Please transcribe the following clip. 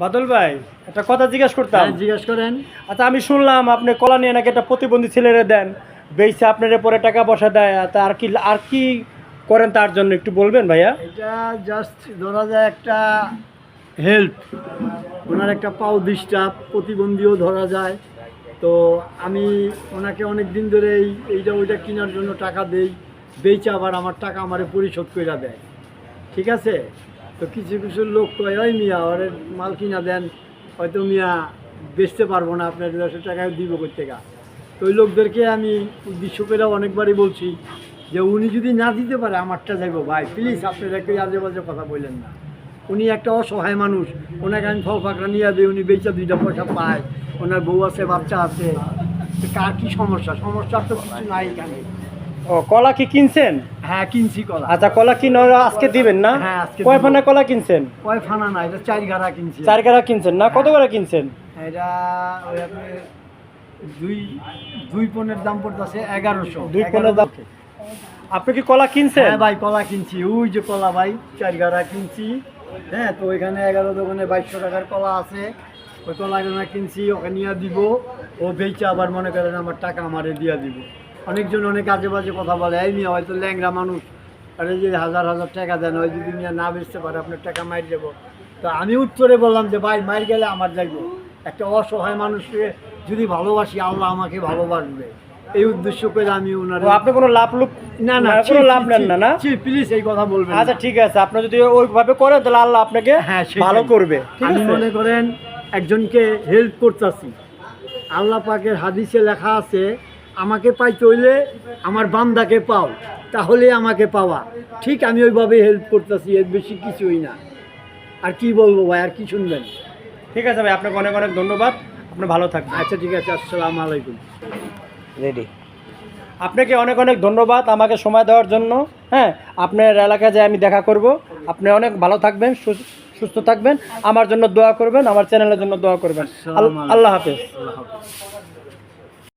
বাদল ভাই একটা কথা জিজ্ঞেস করতাম। হ্যাঁ, জিজ্ঞেস করেন। আচ্ছা আমি শুনলাম আপনি কলা নিয়ে নাকি একটা প্রতিবন্ধী ছেলেরে দেন বেইসে আপনার পরে টাকা পয়সা দেয় তা আর কি আর কি করেন তার জন্য একটু বলবেন ভাইয়া? এটা জাস্ট ধরা যায় একটা হেল্প ওনার একটা পাও ডিস্টার্ব প্রতিবন্ধীও ধরা যায়। তো আমি ওনাকে অনেক দিন ধরে এই এইটা ওইটা কেনার জন্য টাকা দেই বেচে আবার আমার টাকা আমারে পরিশোধ করে দেয়। ঠিক আছে? তো কিছু কিছু লোক কয়, ওই মিয়া, ওরে মাল কিনা দেন, হয়তো মিয়া বেচতে পারব না, আপনার দেড়শো টাকায় দিব করতে গা তো ওই লোকদেরকে আমি করে অনেকবারই বলছি যে, উনি যদি না দিতে পারে, আমারটা যাইবো। ভাই প্লিজ আপনারা কেউ আজে বাজে কথা বললেন না। উনি একটা অসহায় মানুষ, ওনাকে আমি ফল ফাঁকড়া নিয়ে দিই, উনি বেচা দুইটা পয়সা পায়, ওনার বউ আছে, বাচ্চা আছে। কার কি সমস্যা? সমস্যা তো কিছু নাই এখানে। ও কলা কি কিনছেন? হ্যাঁ কিনছি কলা। আচ্ছা কলা কিনে আজকে দিবেন না? হ্যাঁ, আজকে কয় ফানা কলা কিনছেন? কয় ফানা না এটা চার গাড়া কিনছি। চার গাড়া কিনছেন না? কত করে কিনছেন? এটা ওই আপনি দুই দুই পনেরো দাম পড়তেছে এগারোশো। দুই পনেরো দাম। আপনি কি কলা কিনছেন? হ্যাঁ ভাই কলা কিনছি। ওই যে কলা ভাই চার গাড়া কিনছি। হ্যাঁ তো ওইখানে এগারো দোকানে বাইশশো টাকার কলা আছে। ওই কলা গাড়া কিনছি ওকে নিয়ে দিব। ও বেচে আবার মনে করেন আমার টাকা আমারে দিয়ে দিব। অনেকজন অনেক আজে বাজে কথা বলে এই নিয়ে হয়তো ল্যাংরা মানুষ। আরে যে হাজার হাজার টাকা দেন ওই যদি নিয়ে না বেচতে পারে আপনার টাকা মার যাব তো আমি উত্তরে বললাম যে ভাই মার গেলে আমার যাইবো। একটা অসহায় মানুষকে যদি ভালোবাসি আল্লাহ আমাকে ভালোবাসবে। এই উদ্দেশ্য করে আমি ওনার আপনি কোনো লাভ লুপ না না কোনো লাভ নেন না না? প্লিজ এই কথা বলবেন আচ্ছা ঠিক আছে। আপনি যদি ওইভাবে করেন তাহলে আল্লাহ আপনাকে হ্যাঁ, ভালো করবে। আমি মনে করেন একজনকে হেল্প করতেছি। আল্লাহ পাকের হাদিসে লেখা আছে আমাকে পাই চইলে আমার বান্দাকে পাও তাহলে আমাকে পাওয়া। ঠিক আমি ওইভাবে হেল্প করতেছি এর বেশি কিছুই না। আর কি বলব ভাই আর কি শুনবেন? ঠিক আছে ভাই আপনাকে অনেক অনেক ধন্যবাদ। আপনি ভালো থাকবেন। আচ্ছা ঠিক আছে আসসালামু আলাইকুম। রেডি আপনাকে অনেক অনেক ধন্যবাদ আমাকে সময় দেওয়ার জন্য। হ্যাঁ আপনার এলাকায় যে আমি দেখা করব আপনি অনেক ভালো থাকবেন সু- সুস্থ থাকবেন। আমার জন্য দোয়া করবেন আমার চ্যানেলের জন্য দোয়া করবেন। আল- আল্লাহ হাফেজ। আল্লাহ হাফেজ